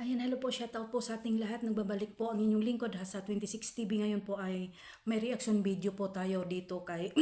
Ayan, hello po, shout out po sa ating lahat. Nagbabalik po ang inyong lingkod ha, sa 26 TV. Ngayon po ay may reaction video po tayo dito kay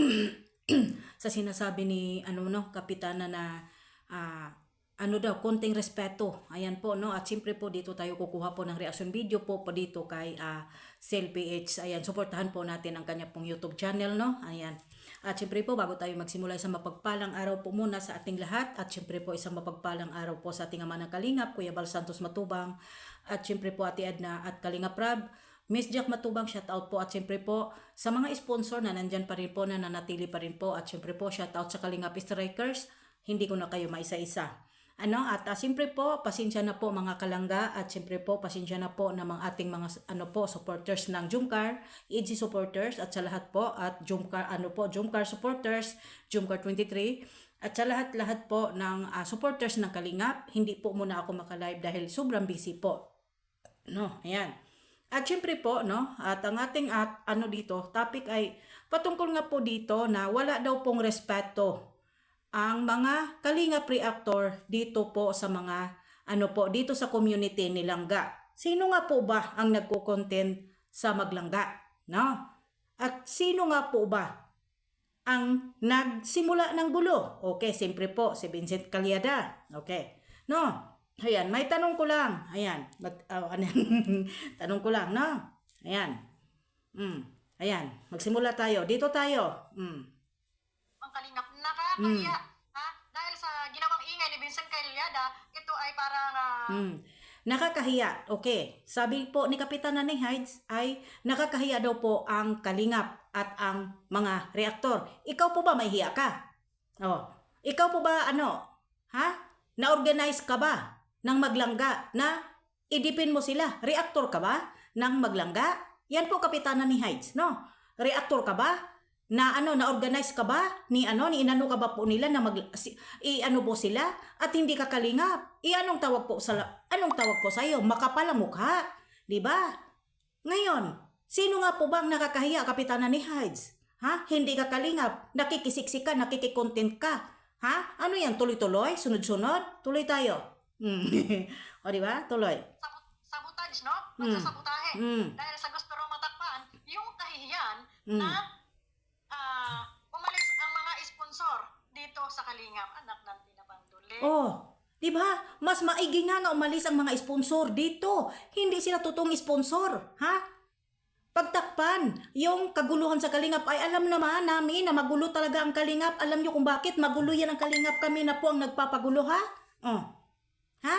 sa sinasabi ni ano no, kapitana na ah, ano daw, konting respeto. Ayan po, no? At siyempre po dito tayo kukuha po ng reaction video po po dito kay uh, Sel PH. Ayan, supportahan po natin ang kanya pong YouTube channel, no? Ayan. At siyempre po, bago tayo magsimula sa mapagpalang araw po muna sa ating lahat. At siyempre po, isang mapagpalang araw po sa ating ama ng Kalingap, Kuya Bal Santos Matubang. At siyempre po, Ate Edna at Kalingap Rab. Miss Jack Matubang, shout out po. At siyempre po, sa mga sponsor na nandyan pa rin po, na nanatili pa rin po. At siyempre po, shout out sa Kalingap Strikers. Hindi ko na kayo maisa-isa. Ano, at uh, siyempre po, pasensya na po mga kalangga. At siyempre po, pasensya na po ng mga ating mga ano po, supporters ng Jumcar, EG supporters at sa lahat po. At Jumcar ano po, Jumcar supporters, Jumcar 23 at sa lahat-lahat po ng uh, supporters ng Kalingap, hindi po muna ako makalive dahil sobrang busy po. No, ayan. At syempre po, no, at ang ating at ano dito, topic ay patungkol nga po dito na wala daw pong respeto ang mga Kalinga Pre-Actor dito po sa mga ano po dito sa community ni Langga. Sino nga po ba ang nagko-content sa Maglangga? No? At sino nga po ba ang nagsimula ng gulo? Okay, siyempre po si Vincent Calyada. Okay. No? Ayan, may tanong ko lang. Ayan, mag, uh, ano, tanong ko lang, no? Ayan. Mm. Ayan, magsimula tayo. Dito tayo. Mm. ang kalingap nakakahiya. Ha? Dahil sa ginawang ingay ni Vincent Calyada, ito ay parang ah, Mm. Nakakahiya. Okay. Sabi po ni Kapitana ni Hides ay nakakahiya daw po ang kalingap at ang mga reaktor. Ikaw po ba may hiya ka? Oh. Ikaw po ba ano? Ha? Na-organize ka ba ng maglangga na idipin mo sila? Reaktor ka ba ng maglangga? Yan po Kapitana ni Hides, no? Reaktor ka ba? Na ano na organize ka ba? Ni ano ni inano ka ba po nila na mag si, i ano po sila? At hindi ka kalingap? I anong tawag po sa anong tawag po sa iyo makapal ang mukha di ba? Ngayon sino nga po bang nakakahiya kapitana ni Hides? Ha? Hindi ka kalingap? Nakikisiksik ka nakikikontent ka? Ha? Ano yan? Tuloy-tuloy? Sunod-sunod? Tuloy tayo. Mm. o di ba? Tuloy. Sabot- sabotage, no? Mm. Pagsasabotahe. Mm. Dahil sa gusto raw matakpan, yung kahihiyan Mm. na ah, umalis ang mga sponsor sa Kalingap. Anak ng pinabanduli. Oh, 'di ba? Mas maigi nga nga umalis ang mga sponsor dito. Hindi sila totoong sponsor, ha? Pagtakpan, yung kaguluhan sa Kalingap ay alam naman namin na magulo talaga ang Kalingap. Alam niyo kung bakit magulo yan ang Kalingap kami na po ang nagpapagulo, ha? Oh. Ha?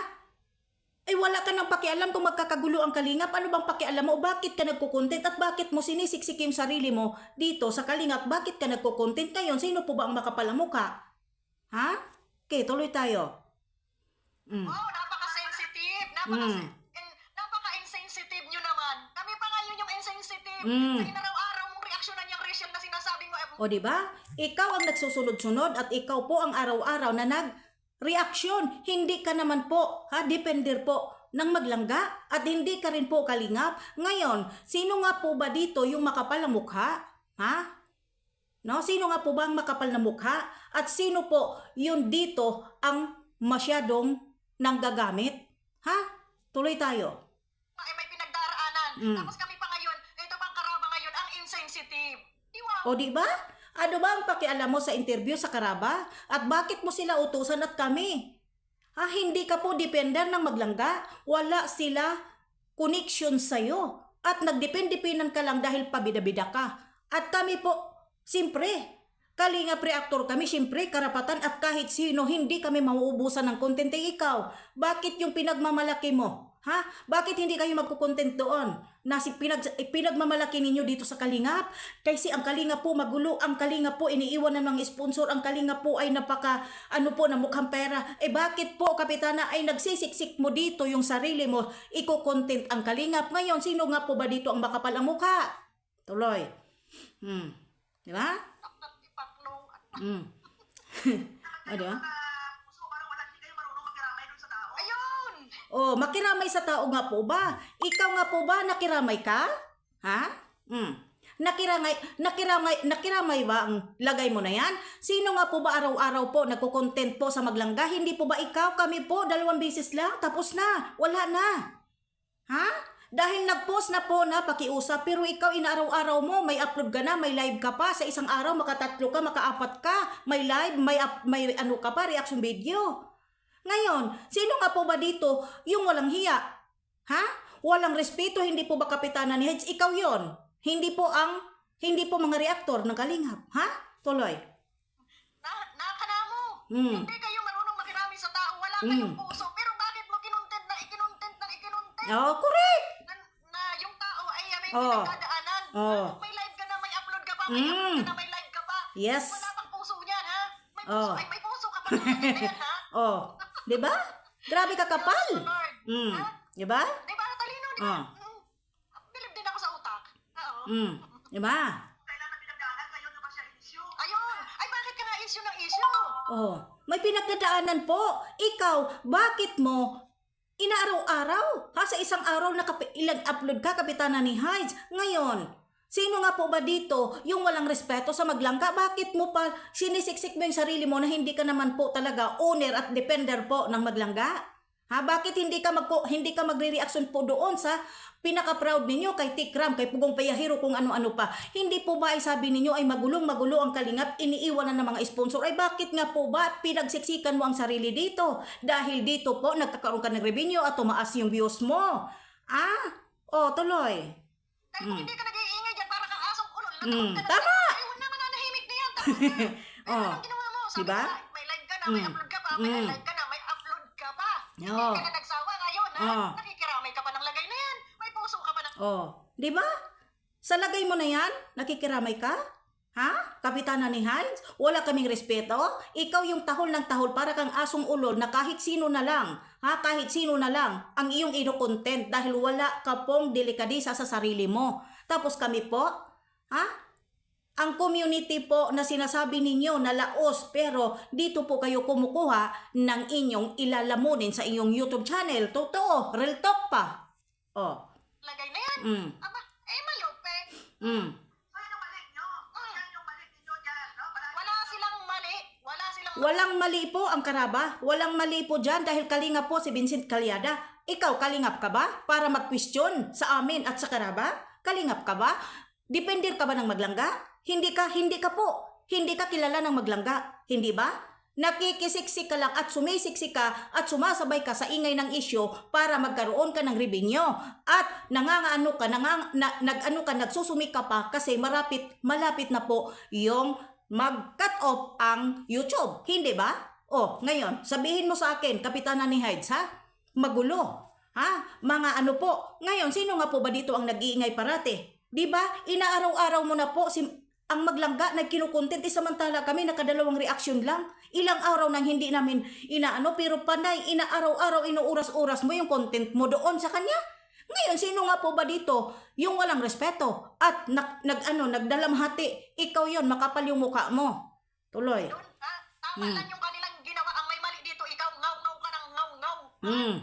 Ay wala ka nang pakialam kung magkakagulo ang Kalingap. Ano bang pakialam mo? Bakit ka nagkukontent at bakit mo sinisiksik yung sarili mo dito sa Kalingap? Bakit ka nagkukontent ngayon? Sino po ba ang makapalamukha? Ha? Okay, tuloy tayo. Mm. Oh, napaka-sensitive. Napaka Mm. in- napaka-insensitive nyo naman. Kami pa ngayon yung insensitive. Mm. Sa inaraw-araw mong reaksyonan yung Rachel na sinasabi mo. eh, O di ba? Ikaw ang nagsusunod-sunod at ikaw po ang araw-araw na nag-reaksyon. Hindi ka naman po, ha, depender po ng maglangga at hindi ka rin po kalingap. Ngayon, sino nga po ba dito yung makapal na mukha? Ha? No, sino nga po ba ang makapal na mukha? At sino po yun dito ang masyadong nanggagamit? Ha? Tuloy tayo. ay may pinagdaraanan. Mm. Tapos kami pa ngayon, ito pang karaba ngayon, ang insensitive. Iwa. O di ba? Ano ba ang pakialam mo sa interview sa Karaba? At bakit mo sila utusan at kami? Ha, hindi ka po depender ng maglangga. Wala sila connection sa'yo. At nagdepend-dependan ka lang dahil pabida-bida ka. At kami po, simpre, Kalinga pre-actor kami, siyempre, karapatan at kahit sino, hindi kami mauubusan ng content ay ikaw. Bakit yung pinagmamalaki mo? Ha? Bakit hindi kayo magkukontent doon? Na si pinag, eh, pinagmamalaki ninyo dito sa Kalingap? Kasi ang Kalingap po magulo, ang Kalingap po iniiwan ng mga sponsor, ang Kalingap po ay napaka, ano po, na mukhang pera. Eh bakit po, Kapitana, ay nagsisiksik mo dito yung sarili mo, iko-content ang Kalingap? Ngayon, sino nga po ba dito ang makapal ang mukha? Tuloy. Hmm. Di ba? Mm. o, di ba? Oh, makiramay sa tao nga po ba? Ikaw nga po ba nakiramay ka? Ha? Mm. Nakiramay, nakiramay, nakiramay ba ang lagay mo na yan? Sino nga po ba araw-araw po nagko-content po sa maglangga? Hindi po ba ikaw? Kami po, dalawang beses lang. Tapos na. Wala na. Ha? Dahil nag-post na po na pakiusap, pero ikaw inaaraw-araw mo, may upload ka na, may live ka pa, sa isang araw makatatlo ka, makaapat ka, may live, may, up, may ano ka pa, reaction video. Ngayon, sino nga po ba dito yung walang hiya? Ha? Walang respeto, hindi po ba kapitana ni Hedge? Ikaw yon. Hindi po ang, hindi po mga reaktor ng kalingap. Ha? Tuloy. Na, nakakana mo. Hmm. Hindi kayo marunong makirami sa tao. Wala Mm. kayong puso. Pero bakit mo kinontent na ikinontent na ikinontent? Oh, correct. Na, na yung may Oh. pinagdadaanan. Oh. May live ka na, may upload ka pa, may Mm. upload ka na, may live ka pa. Yes. Wala pang puso niyan, ha? May Oh. puso, ay, may puso ka pa na yan, ha? Oh, 'di ba? Grabe ka kapal. Mm. 'Di ba? Di ba? Talino, di ba? Ah. Mm. Bilib din ako sa utak. Oo. Mm. 'Di ba? Kailangan pinagdaanan kayo na ba siya issue? Ayun! Ay, bakit ka na issue ng issue? Oh, may pinagdadaanan po. Ikaw, bakit mo inaaraw-araw? Ha, sa isang araw na kapi- ilang upload ka, kapitana ni Hides. Ngayon, sino nga po ba dito yung walang respeto sa maglangka? Bakit mo pa sinisiksik mo yung sarili mo na hindi ka naman po talaga owner at defender po ng maglangga? Ha, bakit hindi ka mag hindi ka magre-reaction po doon sa pinaka-proud ninyo kay Tikram, kay Pugong Payahiro kung ano-ano pa. Hindi po ba ay sabi ninyo ay magulong magulo ang kalingap, iniiwanan ng mga sponsor. Ay bakit nga po ba pinagsiksikan mo ang sarili dito? Dahil dito po nagkakaroon ka ng revenue at tumaas yung views mo. Ah, oh, tuloy. Dahil kung hindi ka nag-iingay dyan, para kang asong ulol. Mm, ka na tama! Ay, wala mananahimik na yan. Tapos, Oh. anong ginawa mo? Sabi Diba? ko na, may live ka na, may Mm. upload ka pa, may Mm. live ka Oh. Hindi ka na nagsawa ngayon, ha? Oh. Nakikiramay ka pa ng lagay na yan. May puso ka pa na. Oh, 'di ba? Sa lagay mo na 'yan, nakikiramay ka? Ha? Kapitana ni Hines? Wala kaming respeto? Ikaw yung tahol ng tahol para kang asong ulol na kahit sino na lang, ha? Kahit sino na lang ang iyong ino-content dahil wala ka pong delikadisa sa sarili mo. Tapos kami po, ha? Ang community po na sinasabi ninyo na laos pero dito po kayo kumukuha ng inyong ilalamunin sa inyong YouTube channel. Totoo, real talk pa. Oh. Lagay na yan. Mm. Aba, eh, malupe. Mm. Mali nyo? Yan yung mali ninyo dyan, no? Wala silang mali. Wala silang Walang mali po ang karaba. Walang mali po dyan dahil kalingap po si Vincent Calyada. Ikaw, kalingap ka ba? Para mag-question sa amin at sa karaba? Kalingap ka ba? Depender ka ba ng maglangga? Hindi ka, hindi ka po. Hindi ka kilala ng maglangga. Hindi ba? Nakikisiksik ka lang at sumisiksik ka at sumasabay ka sa ingay ng isyo para magkaroon ka ng revenue. At nangangaano ka, nangang, na, nag-ano ka, nagsusumik ka pa kasi marapit, malapit na po yung mag-cut off ang YouTube. Hindi ba? O, ngayon, sabihin mo sa akin, Kapitana ni Hides, ha? Magulo. Ha? Mga ano po. Ngayon, sino nga po ba dito ang nag-iingay parate? Di ba? Inaaraw-araw mo na po si ang maglangga na kinukontente eh, samantala kami nakadalawang reaksyon lang. Ilang araw nang hindi namin inaano pero panay inaaraw-araw inuuras-uras mo yung content mo doon sa kanya. Ngayon, sino nga po ba dito yung walang respeto at nag, nag ano, nagdalamhati? Ikaw yon makapal yung mukha mo. Tuloy. Yun, ha? Tama hmm. lang yung kanilang ginawa. Ang may mali dito, ikaw, ngaw-ngaw ka ng ngaw-ngaw. Hmm.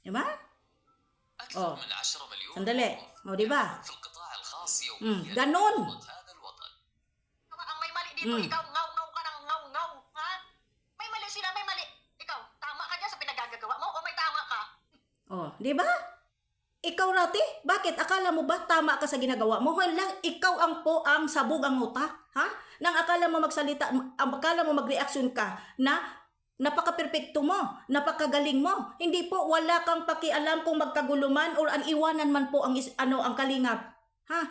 Diba? Oh. Sandali. O, oh, diba? Hmm. Ganon dito, Mm. ikaw, ngaw-ngaw ka ng ngaw-ngaw. Ha? May mali sila, may mali. Ikaw, tama ka dyan sa pinagagagawa mo o may tama ka? Oh, di ba? Ikaw rati, bakit akala mo ba tama ka sa ginagawa mo? Wala, ikaw ang po ang sabog ang utak, ha? Nang akala mo magsalita, ang akala mo magreaksyon ka na napaka-perpekto mo, napakagaling mo. Hindi po wala kang pakialam kung magkaguluman or ang iwanan man po ang is, ano ang kalingap. Ha?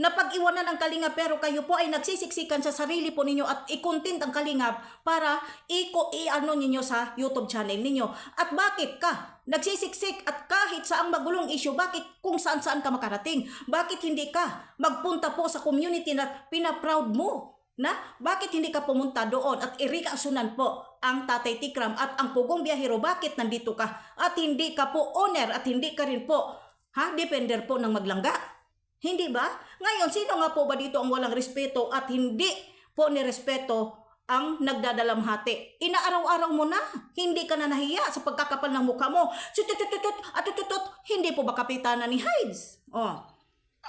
Napag-iwanan ang kalingap pero kayo po ay nagsisiksikan sa sarili po ninyo at i-content ang kalingap para iko i-ano ninyo sa YouTube channel ninyo. At bakit ka nagsisiksik at kahit sa ang magulong issue, bakit kung saan-saan ka makarating? Bakit hindi ka magpunta po sa community na pinaproud mo? Na bakit hindi ka pumunta doon at irikasunan po ang Tatay Tikram at ang Pugong Biyahero? Bakit nandito ka? At hindi ka po owner at hindi ka rin po ha, depender po ng maglangga. Hindi ba? Ngayon, sino nga po ba dito ang walang respeto at hindi po ni respeto ang nagdadalamhati. Inaaraw-araw mo na. Hindi ka na nahiya sa pagkakapal ng mukha mo. Tutututut, atututut. Hindi po ba kapitana ni Hides? Oh.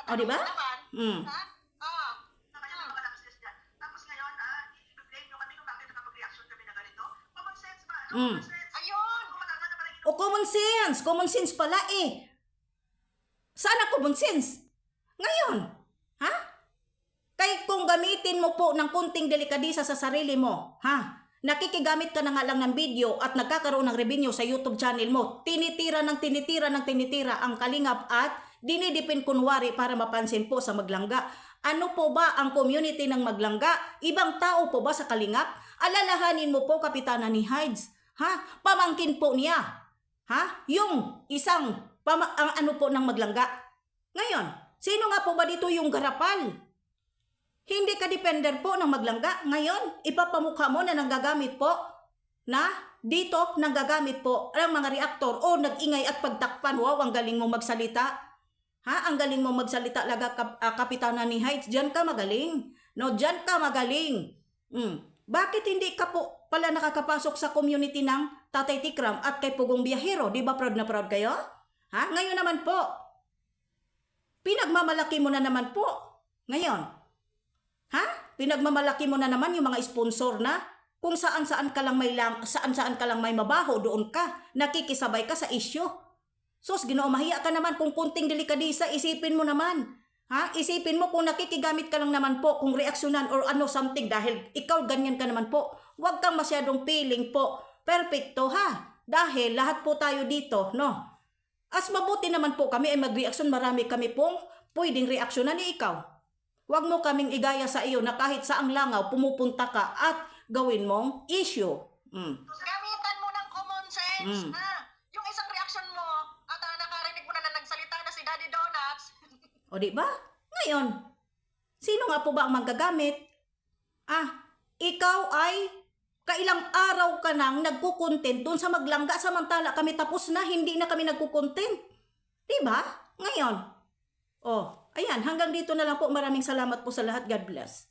O, di ba? Mm. Mm. Ayun! O common sense! Common sense pala eh! Sana common sense! Ngayon, ha? Kay kung gamitin mo po ng kunting delikadisa sa sarili mo, ha? Nakikigamit ka na nga lang ng video at nagkakaroon ng revenue sa YouTube channel mo. Tinitira ng tinitira ng tinitira ang kalingap at dinidipin kunwari para mapansin po sa maglangga. Ano po ba ang community ng maglangga? Ibang tao po ba sa kalingap? Alalahanin mo po kapitana ni Hides. Ha? Pamangkin po niya. Ha? Yung isang pama- ang ano po ng maglangga. Ngayon, sino nga po ba dito yung garapal? Hindi ka depender po ng maglangga. Ngayon, ipapamukha mo na nanggagamit po na dito nanggagamit po ang mga reaktor o nag-ingay at pagtakpan. Wow, ang galing mo magsalita. Ha? Ang galing mo magsalita laga kap, kapitana ni Heights. Diyan ka magaling. No, diyan ka magaling. Mm. Bakit hindi ka po pala nakakapasok sa community ng Tatay Tikram at kay Pugong Biyahero? Di ba proud na proud kayo? Ha? Ngayon naman po, pinagmamalaki mo na naman po. Ngayon, ha? Pinagmamalaki mo na naman yung mga sponsor na kung saan-saan ka lang may lang, saan-saan ka lang may mabaho, doon ka. Nakikisabay ka sa issue. Sus, ginoo, mahiya ka naman kung kunting delikadisa, isipin mo naman. Ha? Isipin mo kung nakikigamit ka lang naman po, kung reaksyonan or ano something dahil ikaw ganyan ka naman po. Huwag kang masyadong feeling po. Perfecto ha? Dahil lahat po tayo dito, no? As mabuti naman po kami ay mag-reaksyon, marami kami pong pwedeng reaksyonan ni ikaw. Huwag mo kaming igaya sa iyo na kahit saang langaw pumupunta ka at gawin mong issue. Mm. Gamitan mo ng common sense. Mm. Ha? Yung isang reaction mo, at ah, nakarinig mo na na nagsalita na si Daddy Donuts. O di ba? Ngayon, sino nga po ba ang manggagamit? Ah, ikaw ay kailang araw ka nang nagkukontent doon sa maglangga samantala kami tapos na hindi na kami nagkukontent. Di ba? Ngayon. Oh, ayan, hanggang dito na lang po. Maraming salamat po sa lahat. God bless.